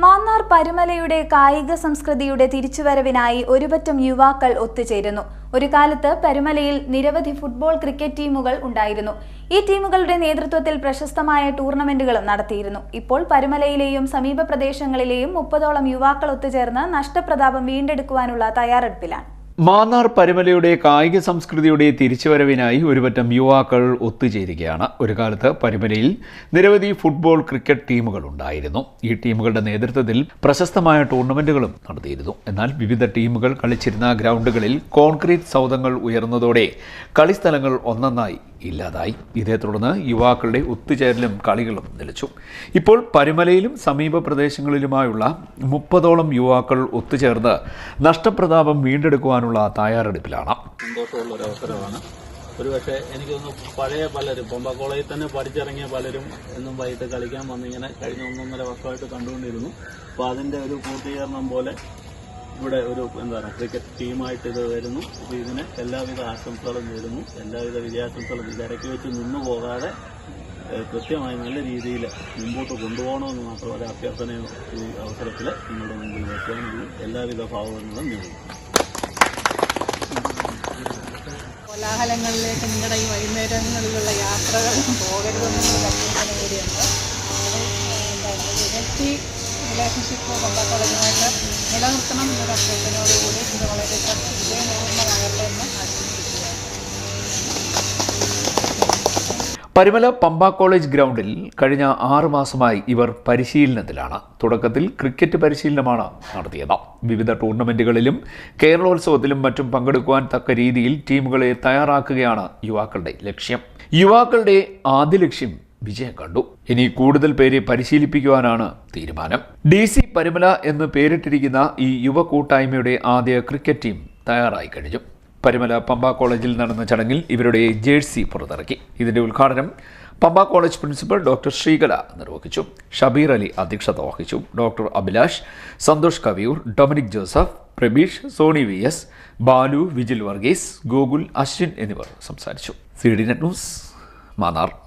മാന്നാർ പരുമലയുടെ കായിക സംസ്കൃതിയുടെ തിരിച്ചുവരവിനായി ഒരുപറ്റം യുവാക്കൾ ഒത്തുചേരുന്നു. ഒരു കാലത്ത് പരുമലയിൽ നിരവധി ഫുട്ബോൾ ക്രിക്കറ്റ് ടീമുകൾ ഉണ്ടായിരുന്നു. ഈ ടീമുകളുടെ നേതൃത്വത്തിൽ പ്രശസ്തമായ ടൂർണമെന്റുകളും നടത്തിയിരുന്നു. ഇപ്പോൾ പരുമലയിലെയും സമീപ പ്രദേശങ്ങളിലെയും മുപ്പതോളം യുവാക്കൾ ഒത്തുചേർന്ന് നഷ്ടപ്രതാപം വീണ്ടെടുക്കുവാനുള്ള തയ്യാറെടുപ്പിലാണ്. മാന്നാർ പരുമലയുടെ കായിക സംസ്കൃതിയുടെ തിരിച്ചുവരവിനായി ഒരുപറ്റം യുവാക്കൾ ഒത്തുചേരുകയാണ്. ഒരു കാലത്ത് പരുമലയിൽ നിരവധി ഫുട്ബോൾ ക്രിക്കറ്റ് ടീമുകൾ ഉണ്ടായിരുന്നു. ഈ ടീമുകളുടെ നേതൃത്വത്തിൽ പ്രശസ്തമായ ടൂർണമെന്റുകളും നടത്തിയിരുന്നു. എന്നാൽ വിവിധ ടീമുകൾ കളിച്ചിരുന്ന ഗ്രൗണ്ടുകളിൽ കോൺക്രീറ്റ് സൗധങ്ങൾ ഉയർന്നതോടെ കളിസ്ഥലങ്ങൾ ഒന്നൊന്നായി ഇല്ലാതായി. ഇതേ തുടർന്ന് യുവാക്കളുടെ ഒത്തുചേരലും കളികളും നിലച്ചു. ഇപ്പോൾ പരുമലയിലും സമീപ പ്രദേശങ്ങളിലുമായുള്ള മുപ്പതോളം യുവാക്കൾ ഒത്തുചേർന്ന് നഷ്ടപ്രതാപം വീണ്ടെടുക്കുവാനുള്ള തയ്യാറെടുപ്പിലാണ്. സന്തോഷമുള്ള ഒരു അവസരമാണ് ഒരുപക്ഷെ എനിക്ക് തോന്നുന്നു പഴയ പലരും പമ്പ കോളേജിൽ തന്നെ പഠിച്ചിറങ്ങിയ പലരും എന്നും വൈകിട്ട് കളിക്കാൻ വന്നിങ്ങനെ കഴിഞ്ഞ ഒന്നൊന്നര വർഷമായിട്ട് കണ്ടുകൊണ്ടിരുന്നു. അപ്പോൾ അതിന്റെ ഒരു പൂർത്തീകരണം പോലെ ഇവിടെ ഒരു എന്താണ് ക്രിക്കറ്റ് ടീമായിട്ട് ഇത് വരുന്നു. അപ്പോൾ ഇതിന് എല്ലാവിധ ആശംസകളും നേരുന്നു. എല്ലാവിധ വിജയാശംസകളും ഇത് വെച്ച് നിന്നു പോകാതെ കൃത്യമായി നല്ല രീതിയിൽ മുമ്പോട്ട് കൊണ്ടുപോകണമെന്ന് മാത്രമല്ല അഭ്യർത്ഥനയും ഈ അവസരത്തിൽ നിങ്ങളുടെ മുമ്പിൽ വെക്കാനുള്ള എല്ലാവിധ ഭാവങ്ങളും നേടുന്നു കോലാഹലങ്ങളിലേക്ക് നിങ്ങളുടെ ഈ വൈകുന്നേരങ്ങളിലുള്ള യാത്രകൾ പോകരുതെന്നുള്ള കൂടിയുണ്ട്. ഹെൽത്തി റിലേഷൻഷിപ്പ് കൊണ്ട കോളേജുമായിട്ട് നിലനിർത്തണം എന്നൊരു അഭ്യർത്ഥനയോടുകൂടി ഇത് വളരെ വിജയപൂർണമാകട്ടെ എന്ന് പരുമല പമ്പ കോളേജ് ഗ്രൗണ്ടിൽ കഴിഞ്ഞ ആറ് മാസമായി ഇവർ പരിശീലനത്തിലാണ്. തുടക്കത്തിൽ ക്രിക്കറ്റ് പരിശീലനമാണ് നടത്തിയത്. വിവിധ ടൂർണമെന്റുകളിലും കേരളോത്സവത്തിലും മറ്റും പങ്കെടുക്കുവാൻ തക്ക രീതിയിൽ ടീമുകളെ തയ്യാറാക്കുകയാണ് യുവാക്കളുടെ ലക്ഷ്യം. യുവാക്കളുടെ ആദ്യ ലക്ഷ്യം വിജയം കണ്ടു. ഇനി കൂടുതൽ പേരെ പരിശീലിപ്പിക്കുവാനാണ് തീരുമാനം. ഡി സി പരിമല എന്ന് പേരിട്ടിരിക്കുന്ന ഈ യുവ കൂട്ടായ്മയുടെ ആദ്യ ക്രിക്കറ്റ് ടീം തയ്യാറായി കഴിഞ്ഞു. പരിമല പമ്പ കോളേജിൽ നടന്ന ചടങ്ങിൽ ഇവരുടെ ജേഴ്സി പുറത്തിറക്കി. ഇതിന്റെ ഉദ്ഘാടനം Pampa college principal doctor Sreekala നിർവഹിച്ചു. ഷബീർ അലി അധ്യക്ഷത വഹിച്ചു. Doctor Abhilash Santhosh Kaviyoor Dominic Joseph Prabeesh Sony V S Balu Vijil Varghese Gokul Ashwin എന്നിവർ സംസാരിച്ചു. C D net news Mannar.